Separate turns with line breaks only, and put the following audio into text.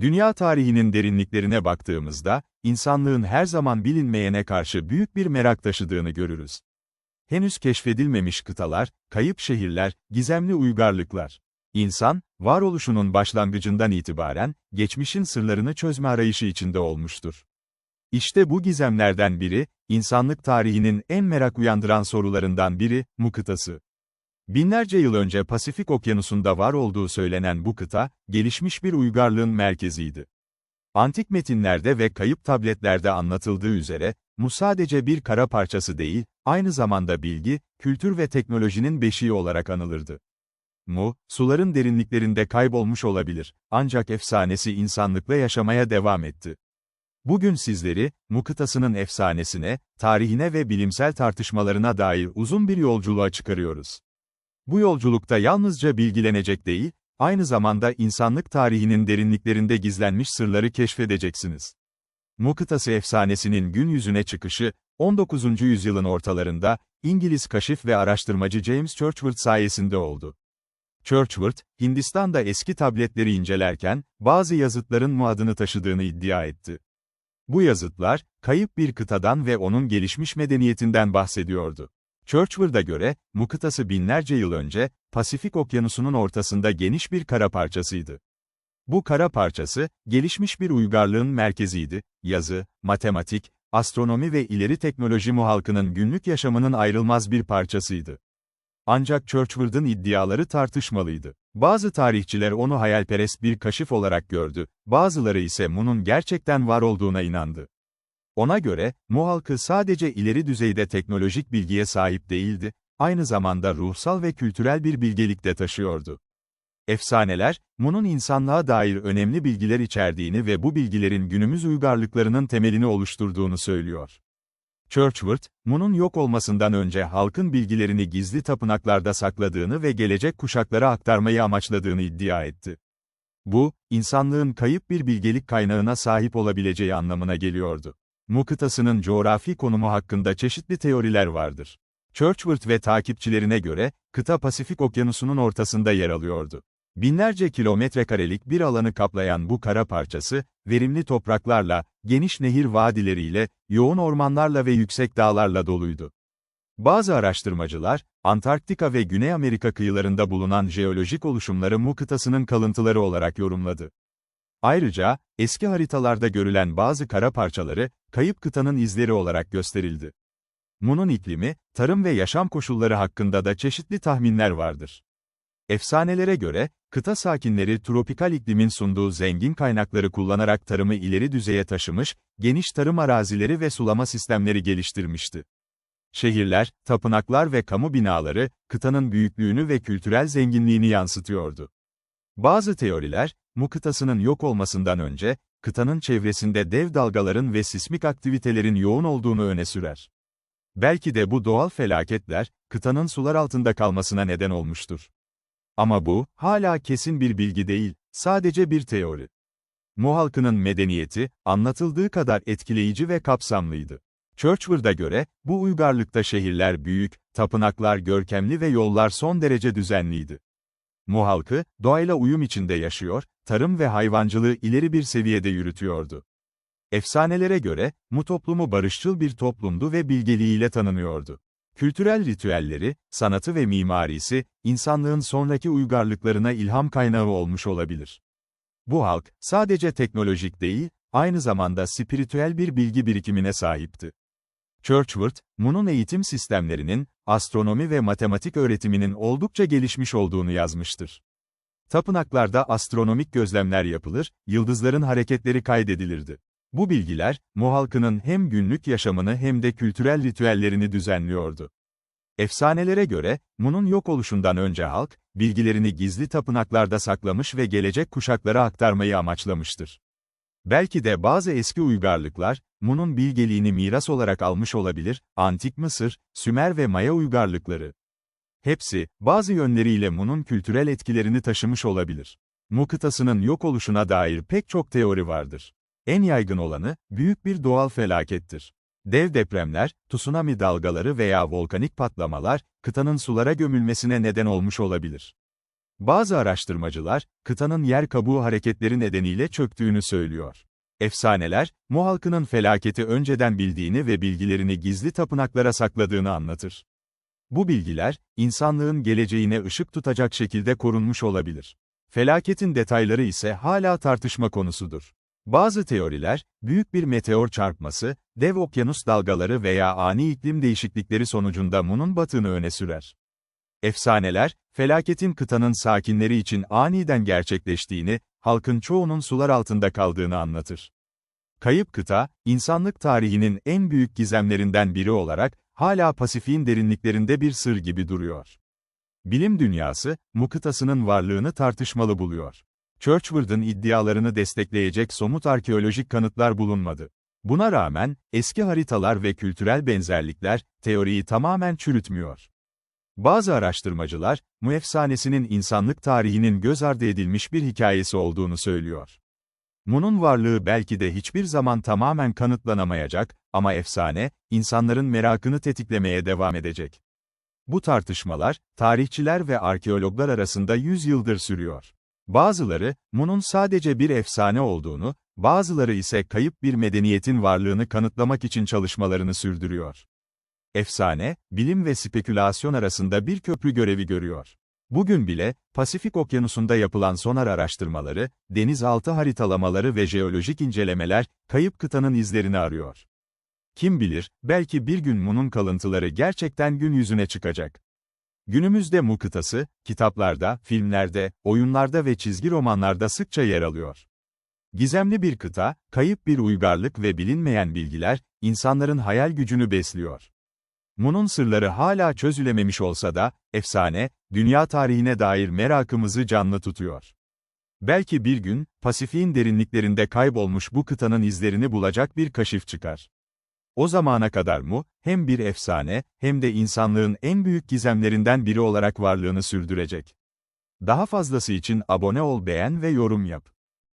Dünya tarihinin derinliklerine baktığımızda, insanlığın her zaman bilinmeyene karşı büyük bir merak taşıdığını görürüz. Henüz keşfedilmemiş kıtalar, kayıp şehirler, gizemli uygarlıklar. İnsan, varoluşunun başlangıcından itibaren, geçmişin sırlarını çözme arayışı içinde olmuştur. İşte bu gizemlerden biri, insanlık tarihinin en merak uyandıran sorularından biri, Mu kıtası. Binlerce yıl önce Pasifik Okyanusu'nda var olduğu söylenen bu kıta, gelişmiş bir uygarlığın merkeziydi. Antik metinlerde ve kayıp tabletlerde anlatıldığı üzere, Mu sadece bir kara parçası değil, aynı zamanda bilgi, kültür ve teknolojinin beşiği olarak anılırdı. Mu, suların derinliklerinde kaybolmuş olabilir, ancak efsanesi insanlıkla yaşamaya devam etti. Bugün sizleri, Mu kıtasının efsanesine, tarihine ve bilimsel tartışmalarına dair uzun bir yolculuğa çıkarıyoruz. Bu yolculukta yalnızca bilgilenecek değil, aynı zamanda insanlık tarihinin derinliklerinde gizlenmiş sırları keşfedeceksiniz. Mu efsanesinin gün yüzüne çıkışı, 19. yüzyılın ortalarında, İngiliz kaşif ve araştırmacı James Churchward sayesinde oldu. Churchward, Hindistan'da eski tabletleri incelerken, bazı yazıtların Mu adını taşıdığını iddia etti. Bu yazıtlar, kayıp bir kıtadan ve onun gelişmiş medeniyetinden bahsediyordu. Churchward'a göre, Mu kıtası binlerce yıl önce, Pasifik Okyanusu'nun ortasında geniş bir kara parçasıydı. Bu kara parçası, gelişmiş bir uygarlığın merkeziydi, yazı, matematik, astronomi ve ileri teknoloji mu halkının günlük yaşamının ayrılmaz bir parçasıydı. Ancak Churchward'ın iddiaları tartışmalıydı. Bazı tarihçiler onu hayalperest bir kaşif olarak gördü, bazıları ise Mu'nun gerçekten var olduğuna inandı. Ona göre, Mu halkı sadece ileri düzeyde teknolojik bilgiye sahip değildi, aynı zamanda ruhsal ve kültürel bir bilgelik de taşıyordu. Efsaneler, Mu'nun insanlığa dair önemli bilgiler içerdiğini ve bu bilgilerin günümüz uygarlıklarının temelini oluşturduğunu söylüyor. Churchward, Mu'nun yok olmasından önce halkın bilgilerini gizli tapınaklarda sakladığını ve gelecek kuşaklara aktarmayı amaçladığını iddia etti. Bu, insanlığın kayıp bir bilgelik kaynağına sahip olabileceği anlamına geliyordu. Mu kıtasının coğrafi konumu hakkında çeşitli teoriler vardır. Churchward ve takipçilerine göre, kıta Pasifik Okyanusu'nun ortasında yer alıyordu. Binlerce kilometre karelik bir alanı kaplayan bu kara parçası, verimli topraklarla, geniş nehir vadileriyle, yoğun ormanlarla ve yüksek dağlarla doluydu. Bazı araştırmacılar, Antarktika ve Güney Amerika kıyılarında bulunan jeolojik oluşumları Mu kıtasının kalıntıları olarak yorumladı. Ayrıca, eski haritalarda görülen bazı kara parçaları, kayıp kıtanın izleri olarak gösterildi. Mu'nun iklimi, tarım ve yaşam koşulları hakkında da çeşitli tahminler vardır. Efsanelere göre, kıta sakinleri tropikal iklimin sunduğu zengin kaynakları kullanarak tarımı ileri düzeye taşımış, geniş tarım arazileri ve sulama sistemleri geliştirmişti. Şehirler, tapınaklar ve kamu binaları, kıtanın büyüklüğünü ve kültürel zenginliğini yansıtıyordu. Bazı teoriler, Mu kıtasının yok olmasından önce, kıtanın çevresinde dev dalgaların ve sismik aktivitelerin yoğun olduğunu öne sürer. Belki de bu doğal felaketler, kıtanın sular altında kalmasına neden olmuştur. Ama bu, hala kesin bir bilgi değil, sadece bir teori. Mu halkının medeniyeti, anlatıldığı kadar etkileyici ve kapsamlıydı. Churchward'a göre, bu uygarlıkta şehirler büyük, tapınaklar görkemli ve yollar son derece düzenliydi. Mu halkı, doğayla uyum içinde yaşıyor, tarım ve hayvancılığı ileri bir seviyede yürütüyordu. Efsanelere göre, Mu toplumu barışçıl bir toplumdu ve bilgeliğiyle tanınıyordu. Kültürel ritüelleri, sanatı ve mimarisi, insanlığın sonraki uygarlıklarına ilham kaynağı olmuş olabilir. Bu halk, sadece teknolojik değil, aynı zamanda spiritüel bir bilgi birikimine sahipti. Churchward, Mu'nun eğitim sistemlerinin, astronomi ve matematik öğretiminin oldukça gelişmiş olduğunu yazmıştır. Tapınaklarda astronomik gözlemler yapılır, yıldızların hareketleri kaydedilirdi. Bu bilgiler, Mu halkının hem günlük yaşamını hem de kültürel ritüellerini düzenliyordu. Efsanelere göre, Mu'nun yok oluşundan önce halk, bilgilerini gizli tapınaklarda saklamış ve gelecek kuşaklara aktarmayı amaçlamıştır. Belki de bazı eski uygarlıklar, Mu'nun bilgeliğini miras olarak almış olabilir, Antik Mısır, Sümer ve Maya uygarlıkları. Hepsi, bazı yönleriyle Mu'nun kültürel etkilerini taşımış olabilir. Mu kıtasının yok oluşuna dair pek çok teori vardır. En yaygın olanı, büyük bir doğal felakettir. Dev depremler, tsunami dalgaları veya volkanik patlamalar, kıtanın sulara gömülmesine neden olmuş olabilir. Bazı araştırmacılar, kıtanın yer kabuğu hareketleri nedeniyle çöktüğünü söylüyor. Efsaneler, Mu halkının felaketi önceden bildiğini ve bilgilerini gizli tapınaklara sakladığını anlatır. Bu bilgiler, insanlığın geleceğine ışık tutacak şekilde korunmuş olabilir. Felaketin detayları ise hala tartışma konusudur. Bazı teoriler, büyük bir meteor çarpması, dev okyanus dalgaları veya ani iklim değişiklikleri sonucunda Mu'nun batığını öne sürer. Efsaneler, felaketin kıtanın sakinleri için aniden gerçekleştiğini, halkın çoğunun sular altında kaldığını anlatır. Kayıp kıta, insanlık tarihinin en büyük gizemlerinden biri olarak, hala Pasifik'in derinliklerinde bir sır gibi duruyor. Bilim dünyası, Mu kıtasının varlığını tartışmalı buluyor. Churchward'ın iddialarını destekleyecek somut arkeolojik kanıtlar bulunmadı. Buna rağmen, eski haritalar ve kültürel benzerlikler, teoriyi tamamen çürütmüyor. Bazı araştırmacılar, Mu efsanesinin insanlık tarihinin göz ardı edilmiş bir hikayesi olduğunu söylüyor. Mu'nun varlığı belki de hiçbir zaman tamamen kanıtlanamayacak ama efsane, insanların merakını tetiklemeye devam edecek. Bu tartışmalar, tarihçiler ve arkeologlar arasında yüzyıldır sürüyor. Bazıları, Mu'nun sadece bir efsane olduğunu, bazıları ise kayıp bir medeniyetin varlığını kanıtlamak için çalışmalarını sürdürüyor. Efsane, bilim ve spekülasyon arasında bir köprü görevi görüyor. Bugün bile, Pasifik Okyanusu'nda yapılan sonar araştırmaları, denizaltı haritalamaları ve jeolojik incelemeler, kayıp kıtanın izlerini arıyor. Kim bilir, belki bir gün Mu'nun kalıntıları gerçekten gün yüzüne çıkacak. Günümüzde Mu kıtası, kitaplarda, filmlerde, oyunlarda ve çizgi romanlarda sıkça yer alıyor. Gizemli bir kıta, kayıp bir uygarlık ve bilinmeyen bilgiler, insanların hayal gücünü besliyor. Mu'nun sırları hala çözülememiş olsa da, efsane, dünya tarihine dair merakımızı canlı tutuyor. Belki bir gün, Pasifik'in derinliklerinde kaybolmuş bu kıtanın izlerini bulacak bir kaşif çıkar. O zamana kadar Mu, hem bir efsane, hem de insanlığın en büyük gizemlerinden biri olarak varlığını sürdürecek. Daha fazlası için abone ol, beğen ve yorum yap.